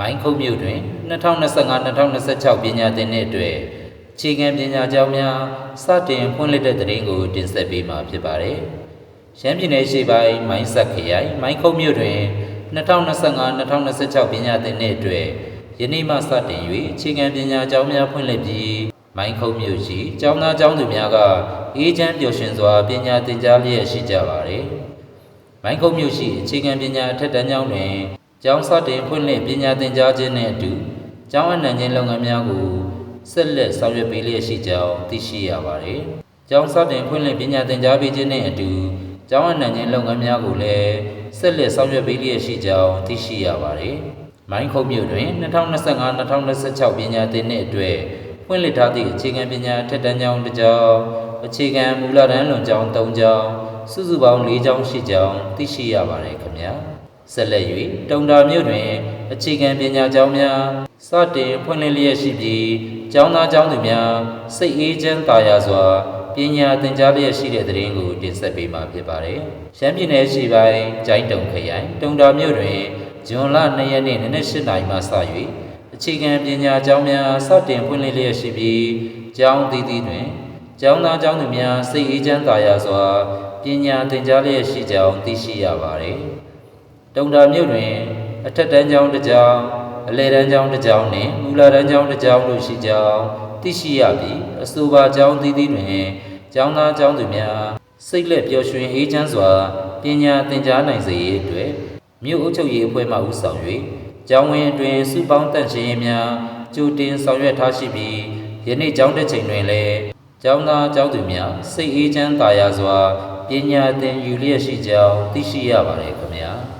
မိုင်းခုတ်မြို့တွင်2025-2026ပညာသင်နှစ်အတွက်အခြေခံပညာကျောင်းများစတင်ဖွင့်လှစ်တဲ့သတင်းကိုတင်ဆက်ပေးမှာဖြစ်ပါတယ်။ရှမ်းပြည်နယ်ရှိပိုင်းမိုင်းဆက်ခရိုင်မိုင်းခုတ်မြို့တွင်2025-2026ပညာသင်နှစ်အတွက်ယနေ့မှစတင်၍အခြေခံပညာကျောင်းများဖွင့်လှစ်ပြီးမိုင်းခုတ်မြို့ရှိကျောင်းသားကျောင်းသူများကအေးချမ်းပျော်ရွှင်စွာပညာသင်ကြားလျက်ရှိကြပါတယ်။မိုင်းကုတ်မြို့ရှိအခြေခံပညာအထက်တန်းကျောင်းတွင် ကျောင်းစတင်ဖွင့်လှစ်ပညာသင်ကြားခြင်းနှင့်အတူကျောင်းအနှံခြင်းလုပ်ငန်းများကိုဆက်လက်ဆောင်ရွက်ပေးလျက်ရှိကြောင်းသိရှိရပါသည်။ကျောင်းစတင်ဖွင့်လှစ်ပညာသင်ကြားပေးခြင်းနှင့်အတူကျောင်းအနှံခြင်းလုပ်ငန်းများကိုလည်းဆက်လက်ဆောင်ရွက်ပေးလျက်ရှိကြောင်းသိရှိရပါသည်။မိုင်းခုတ်မြို့တွင်2025-2026ပညာသင်နှစ်အတွက်ဖွင့်လှစ်ထားသည့်အခြေခံပညာအထက်တန်းကျောင်းတစ်ကျောင်းအခြေခံမူလတန်းလွန်ကျောင်း၃ကျောင်းစုစုပေါင်း၄ကျောင်းရှိကြောင်းသိရှိရပါတယ်ခင်ဗျာ ဆက်လက်၍တုံတာမြို့တွင် အခြေခံပညာကျောင်းများစတင်ဖွင့်လှစ်လျက်ရှိပြီးကျောင်းသားကျောင်းသူများစိတ်အေးချမ်းသာယာစွာပညာသင်ကြားလျက်ရှိတဲ့သတင်းကိုတင်ဆက်ပေးမှာဖြစ်ပါတယ်ရှမ်းပြည်နယ်ရှိပိုင်းကျိုင်းတုံခရိုင်တုံတာမြို့တွင်ဇွန်လ2ရက်နေ့နနက်8:00နာရီမှစ၍အခြေခံပညာကျောင်းများစတင်ဖွင့်လှစ်လျက်ရှိပြီးကျောင်းသီးသီးတွင်ကျောင်းသားကျောင်းသူများစိတ်အေးချမ်းသာယာစွာပညာသင်ကြားလျက်ရှိကြောင်းသိရှိရပါတယ်။ တုံတာမြို့တွင်အထက်တန်းကျောင်းတစ်ကျောင်းအလယ်တန်းကျောင်းတစ်ကျောင်းနှင့်မူလတန်းကျောင်းတစ်ကျောင်းတို့ရှိကြောင်းသိရှိရပြီးအဆိုပါကျောင်းသီးသီးတွင်ကျောင်းသားကျောင်းသူများစိတ်လက်ပျော်ရွှင်အေးချမ်းစွာပညာသင်ကြားနိုင်စေရေးအတွက်မြို့အုပ်ချုပ်ရေးအဖွဲ့မှဦးဆောင်၍ကျောင်းဝင်းအတွင်စုပေါင်းတန့်ရှင်းရေးများကြိုတင်ဆောင်ရွက်ထားရှိပြီးယနေ့ကျောင်းတက်ချိန်တွင်လည်းကျောင်းသားကျောင်းသူများစိတ်အေးချမ်းသာယာစွာပညာသင်ယူလျက်ရှိကြောင်းသိရှိရပါတယ်ခင်ဗျာ။